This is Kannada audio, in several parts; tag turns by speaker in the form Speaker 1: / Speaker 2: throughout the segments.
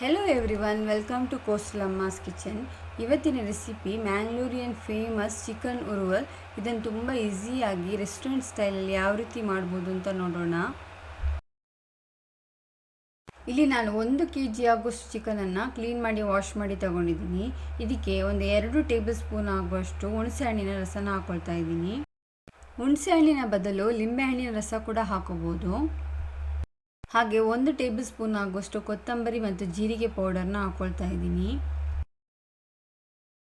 Speaker 1: Hello everyone welcome to coastal Amma's kitchen ಇವತ್ತಿನ recipe Mangalorean famous chicken uruval ಇದನ್ನು ತುಂಬ ಈಸಿಯಾಗಿ ರೆಸ್ಟೋರೆಂಟ್ ಸ್ಟೈಲಲ್ಲಿ ಯಾವ ರೀತಿ ಮಾಡ್ಬೋದು ಅಂತ ನೋಡೋಣ. ಇಲ್ಲಿ ನಾನು ಒಂದು ಕೆ ಜಿ ಆಗುವಷ್ಟು ಚಿಕನನ್ನು ಕ್ಲೀನ್ ಮಾಡಿ ವಾಶ್ ಮಾಡಿ ತಗೊಂಡಿದ್ದೀನಿ. ಇದಕ್ಕೆ ಒಂದು ಎರಡು ಟೇಬಲ್ ಸ್ಪೂನ್ ಆಗುವಷ್ಟು ಹುಣಸೆ ಹಣ್ಣಿನ ರಸನ ಹಾಕೊಳ್ತಾ ಇದ್ದೀನಿ. ಹುಣಸೆ ಹಣ್ಣಿನ ಬದಲು ಲಿಂಬೆ ಹಣ್ಣಿನ ರಸ ಕೂಡ ಹಾಕೋಬೋದು. ಹಾಗೆ ಒಂದು ಟೇಬಲ್ ಸ್ಪೂನ್ ಆಗುವಷ್ಟು ಕೊತ್ತಂಬರಿ ಮತ್ತು ಜೀರಿಗೆ ಪೌಡರ್ನ ಹಾಕೊಳ್ತಾ ಇದ್ದೀನಿ.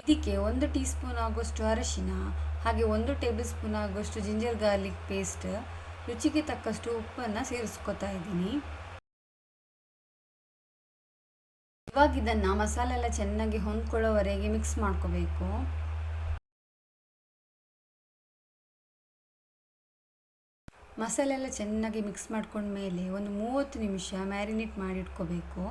Speaker 1: ಇದಕ್ಕೆ ಒಂದು ಟೀ ಸ್ಪೂನ್ ಆಗುವಷ್ಟು ಅರಶಿನ, ಹಾಗೆ ಒಂದು ಟೇಬಲ್ ಸ್ಪೂನ್ ಆಗುವಷ್ಟು ಜಿಂಜರ್ ಗಾರ್ಲಿಕ್ ಪೇಸ್ಟ್, ರುಚಿಗೆ ತಕ್ಕಷ್ಟು ಉಪ್ಪನ್ನು ಸೇರಿಸ್ಕೊತಾ ಇದ್ದೀನಿ. ಇವಾಗ ಇದನ್ನು ಮಸಾಲೆ ಎಲ್ಲ ಚೆನ್ನಾಗಿ ಹೊಂದ್ಕೊಳ್ಳೋವರೆಗೆ ಮಿಕ್ಸ್ ಮಾಡ್ಕೋಬೇಕು. ಮಸಾಲೆ ಎಲ್ಲ ಚೆನ್ನಾಗಿ ಮಿಕ್ಸ್ ಮಾಡ್ಕೊಂಡ್ಮೇಲೆ ಒಂದು ಮೂವತ್ತು ನಿಮಿಷ ಮ್ಯಾರಿನೇಟ್ ಮಾಡಿಟ್ಕೋಬೇಕು.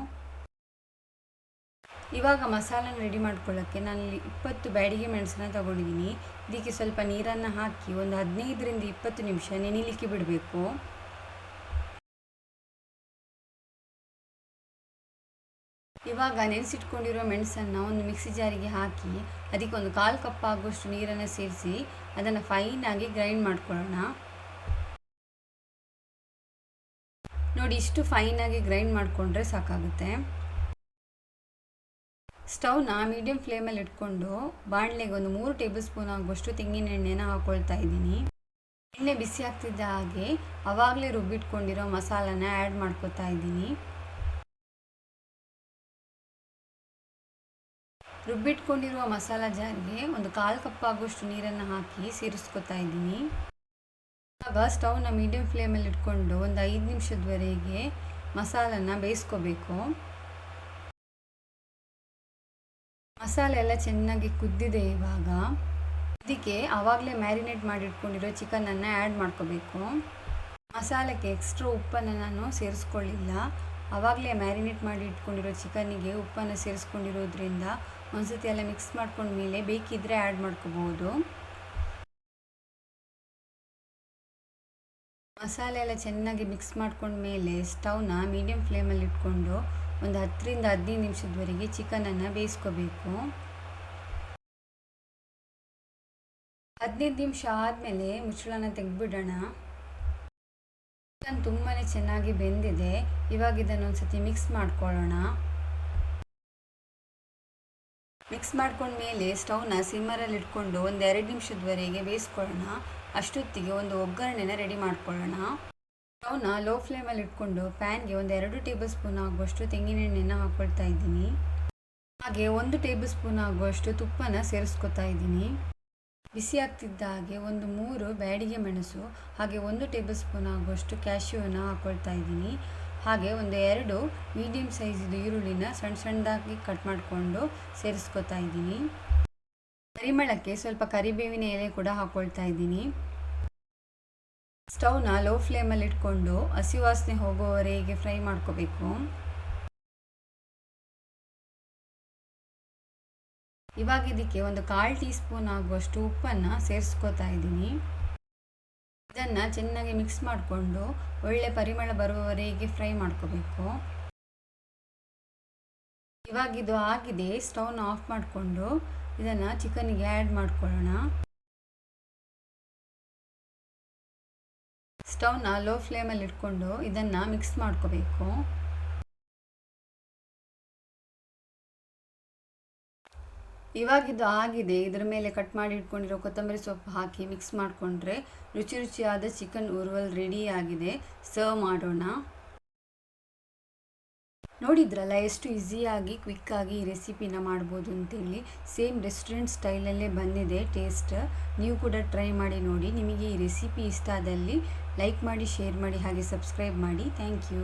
Speaker 1: ಇವಾಗ ಮಸಾಲನ ರೆಡಿ ಮಾಡ್ಕೊಳ್ಳೋಕ್ಕೆ ನಾನು ಇಪ್ಪತ್ತು ಬ್ಯಾಡಿಗೆ ಮೆಣಸನ್ನ ತಗೊಂಡಿದ್ದೀನಿ ಇದಕ್ಕೆ ಸ್ವಲ್ಪ ನೀರನ್ನು ಹಾಕಿ ಒಂದು ಹದಿನೈದರಿಂದ ಇಪ್ಪತ್ತು ನಿಮಿಷ ನೆನಿಲಿಕ್ಕೆ ಬಿಡಬೇಕು. ಇವಾಗ ನೆನೆಸಿಟ್ಕೊಂಡಿರೋ ಮೆಣಸನ್ನು ಒಂದು ಮಿಕ್ಸಿ ಜಾರಿಗೆ ಹಾಕಿ ಅದಕ್ಕೆ ಒಂದು ಕಾಲು ಕಪ್ ಆಗುವಷ್ಟು ನೀರನ್ನು ಸೇರಿಸಿ ಅದನ್ನು ಫೈನಾಗಿ ಗ್ರೈಂಡ್ ಮಾಡ್ಕೊಳ್ಳೋಣ. ನೋಡಿ, ಇಷ್ಟು ಫೈನಾಗಿ ಗ್ರೈಂಡ್ ಮಾಡಿಕೊಂಡ್ರೆ ಸಾಕಾಗುತ್ತೆ. ಸ್ಟವ್ನ ಮೀಡಿಯಂ ಫ್ಲೇಮಲ್ಲಿ ಇಟ್ಕೊಂಡು ಬಾಣಲೆಗೆ ಒಂದು ಮೂರು ಟೇಬಲ್ ಸ್ಪೂನ್ ಆಗುವಷ್ಟು ತೆಂಗಿನ ಎಣ್ಣೆನ ಹಾಕೊಳ್ತಾ ಇದ್ದೀನಿ. ಎಣ್ಣೆ ಬಿಸಿ ಆಗ್ತಿದ್ದ ಹಾಗೆ ಆವಾಗಲೇ ರುಬ್ಬಿಟ್ಕೊಂಡಿರೋ ಮಸಾಲಾನ ಆ್ಯಡ್ ಮಾಡ್ಕೊತಾ ಇದ್ದೀನಿ. ರುಬ್ಬಿಟ್ಕೊಂಡಿರುವ ಮಸಾಲ ಜಾರಿಗೆ ಒಂದು ಕಾಲು ಕಪ್ ಆಗುವಷ್ಟು ನೀರನ್ನು ಹಾಕಿ ಸೇರಿಸ್ಕೊತಾ ಇದ್ದೀನಿ. ಆಗ ಸ್ಟವ್ನ ಮೀಡಿಯಂ ಫ್ಲೇಮಲ್ಲಿ ಇಟ್ಕೊಂಡು ಒಂದು ಐದು ನಿಮಿಷದವರೆಗೆ ಮಸಾಲನ ಬೇಯಿಸ್ಕೋಬೇಕು. ಮಸಾಲೆ ಎಲ್ಲ ಚೆನ್ನಾಗಿ ಕುದ್ದಿದೆ ಇವಾಗ. ಇದಕ್ಕೆ ಆವಾಗಲೇ ಮ್ಯಾರಿನೇಟ್ ಮಾಡಿಟ್ಕೊಂಡಿರೋ ಚಿಕನನ್ನು ಆ್ಯಡ್ ಮಾಡ್ಕೋಬೇಕು. ಮಸಾಲಕ್ಕೆ ಎಕ್ಸ್ಟ್ರಾ ಉಪ್ಪನ್ನು ನಾನು ಸೇರಿಸ್ಕೊಳ್ಳಿಲ್ಲ. ಆವಾಗಲೇ ಮ್ಯಾರಿನೇಟ್ ಮಾಡಿ ಇಟ್ಕೊಂಡಿರೋ ಚಿಕನ್ನಿಗೆ ಉಪ್ಪನ್ನು ಸೇರಿಸ್ಕೊಂಡಿರೋದ್ರಿಂದ ಒಂದ್ಸತಿ ಎಲ್ಲ ಮಿಕ್ಸ್ ಮಾಡ್ಕೊಂಡ್ಮೇಲೆ ಬೇಕಿದ್ದರೆ ಆ್ಯಡ್ ಮಾಡ್ಕೋಬೋದು. ಮಸಾಲೆ ಎಲ್ಲ ಚೆನ್ನಾಗಿ ಮಿಕ್ಸ್ ಮಾಡ್ಕೊಂಡ್ಮೇಲೆ ಸ್ಟವ್ನ ಮೀಡಿಯಂ ಫ್ಲೇಮಲ್ಲಿ ಇಟ್ಕೊಂಡು ಒಂದು ಹತ್ತರಿಂದ ಹದಿನೈದು ನಿಮಿಷದವರೆಗೆ ಚಿಕನನ್ನು ಬೇಯಿಸ್ಕೋಬೇಕು. ಹದಿನೈದು ನಿಮಿಷ ಆದಮೇಲೆ ಮುಚ್ಚಳನ ತೆಗೆದ್ಬಿಡೋಣ. ಚಿಕನ್ ತುಂಬಾ ಚೆನ್ನಾಗಿ ಬೆಂದಿದೆ. ಇವಾಗ ಇದನ್ನು ಒಂದ್ಸತಿ ಮಿಕ್ಸ್ ಮಾಡ್ಕೊಳ್ಳೋಣ. ಮಿಕ್ಸ್ ಮಾಡ್ಕೊಂಡ್ಮೇಲೆ ಸ್ಟವ್ನ ಸಿಮ್ಮರಲ್ಲಿ ಇಟ್ಕೊಂಡು ಒಂದು ಎರಡು ನಿಮಿಷದವರೆಗೆ ಬೇಯಿಸ್ಕೊಳ್ಳೋಣ. ಅಷ್ಟೊತ್ತಿಗೆ ಒಂದು ಒಗ್ಗರಣೆನ ರೆಡಿ ಮಾಡ್ಕೊಳ್ಳೋಣ. ಸ್ಟವ್ನ ಲೋ ಫ್ಲೇಮಲ್ಲಿ ಇಟ್ಕೊಂಡು ಪ್ಯಾನ್ಗೆ ಒಂದು ಎರಡು ಟೇಬಲ್ ಸ್ಪೂನ್ ಆಗುವಷ್ಟು ತೆಂಗಿನೆಣ್ಣೆನ ಹಾಕ್ಕೊಳ್ತಾ ಇದ್ದೀನಿ. ಹಾಗೆ ಒಂದು ಟೇಬಲ್ ಸ್ಪೂನ್ ಆಗುವಷ್ಟು ತುಪ್ಪನ ಸೇರಿಸ್ಕೊತಾ ಇದ್ದೀನಿ. ಬಿಸಿ ಆಗ್ತಿದ್ದ ಹಾಗೆ ಒಂದು ಮೂರು ಬ್ಯಾಡಿಗೆ ಮೆಣಸು, ಹಾಗೆ ಒಂದು ಟೇಬಲ್ ಸ್ಪೂನ್ ಆಗುವಷ್ಟು ಕ್ಯಾಶ್ಯೂನ ಹಾಕ್ಕೊಳ್ತಾ ಇದ್ದೀನಿ. ಹಾಗೆ ಒಂದು ಎರಡು ಮೀಡಿಯಮ್ ಸೈಜಿದು ಈರುಳ್ಳಿನ ಸಣ್ಣ ಸಣ್ಣದಾಗಿ ಕಟ್ ಮಾಡಿಕೊಂಡು ಸೇರಿಸ್ಕೊತಾ ಇದ್ದೀನಿ. ಪರಿಮಳಕ್ಕೆ ಸ್ವಲ್ಪ ಕರಿಬೇವಿನ ಎಲೆ ಕೂಡ ಹಾಕ್ಕೊಳ್ತಾ ಇದ್ದೀನಿ. ಸ್ಟವ್ನ ಲೋ ಫ್ಲೇಮಲ್ಲಿ ಇಟ್ಕೊಂಡು ಹಸಿ ವಾಸನೆ ಹೋಗೋವರೆಗೆ ಫ್ರೈ ಮಾಡ್ಕೋಬೇಕು. ಇವಾಗ ಇದಕ್ಕೆ ಒಂದು ಕಾಲು ಟೀ ಸ್ಪೂನ್ ಆಗುವಷ್ಟು ಉಪ್ಪನ್ನು ಸೇರಿಸ್ಕೋತಾ ಇದ್ದೀನಿ. ಇದನ್ನು ಚೆನ್ನಾಗಿ ಮಿಕ್ಸ್ ಮಾಡಿಕೊಂಡು ಒಳ್ಳೆ ಪರಿಮಳ ಬರುವವರೆಗೆ ಫ್ರೈ ಮಾಡ್ಕೋಬೇಕು. ಇವಾಗ ಇದು ಆಗಿದೆ ಸ್ಟವ್ನ ಆಫ್ ಮಾಡಿಕೊಂಡು ಇದನ್ನು ಚಿಕನ್ಗೆ ಆ್ಯಡ್ ಮಾಡ್ಕೊಳ್ಳೋಣ. ಸ್ಟವ್ನ ಲೋ ಫ್ಲೇಮಲ್ಲಿ ಇಟ್ಕೊಂಡು ಇದನ್ನು ಮಿಕ್ಸ್ ಮಾಡ್ಕೋಬೇಕು. ಇವಾಗಿದು ಆಗಿದೆ, ಇದರ ಮೇಲೆ ಕಟ್ ಮಾಡಿ ಇಟ್ಕೊಂಡಿರೋ ಕೊತ್ತಂಬರಿ ಸೊಪ್ಪು ಹಾಕಿ ಮಿಕ್ಸ್ ಮಾಡಿಕೊಂಡ್ರೆ ರುಚಿ ರುಚಿಯಾದ ಚಿಕನ್ ಉರುವಲ್ ರೆಡಿ ಆಗಿದೆ. ಸರ್ವ್ ಮಾಡೋಣ. ನೋಡಿದ್ರಲ್ಲ, ಎಷ್ಟು ಈಸಿಯಾಗಿ, ಕ್ವಿಕ್ಕಾಗಿ ಈ ರೆಸಿಪಿನ ಮಾಡ್ಬೋದು ಅಂತೇಳಿ. ಸೇಮ್ ರೆಸ್ಟೋರೆಂಟ್ ಸ್ಟೈಲಲ್ಲೇ ಬಂದಿದೆ ಟೇಸ್ಟ್. ನೀವು ಕೂಡ ಟ್ರೈ ಮಾಡಿ ನೋಡಿ. ನಿಮಗೆ ಈ ರೆಸಿಪಿ ಇಷ್ಟ ಆದಲ್ಲಿ ಲೈಕ್ ಮಾಡಿ, ಶೇರ್ ಮಾಡಿ, ಹಾಗೆ ಸಬ್ಸ್ಕ್ರೈಬ್ ಮಾಡಿ. Thank you.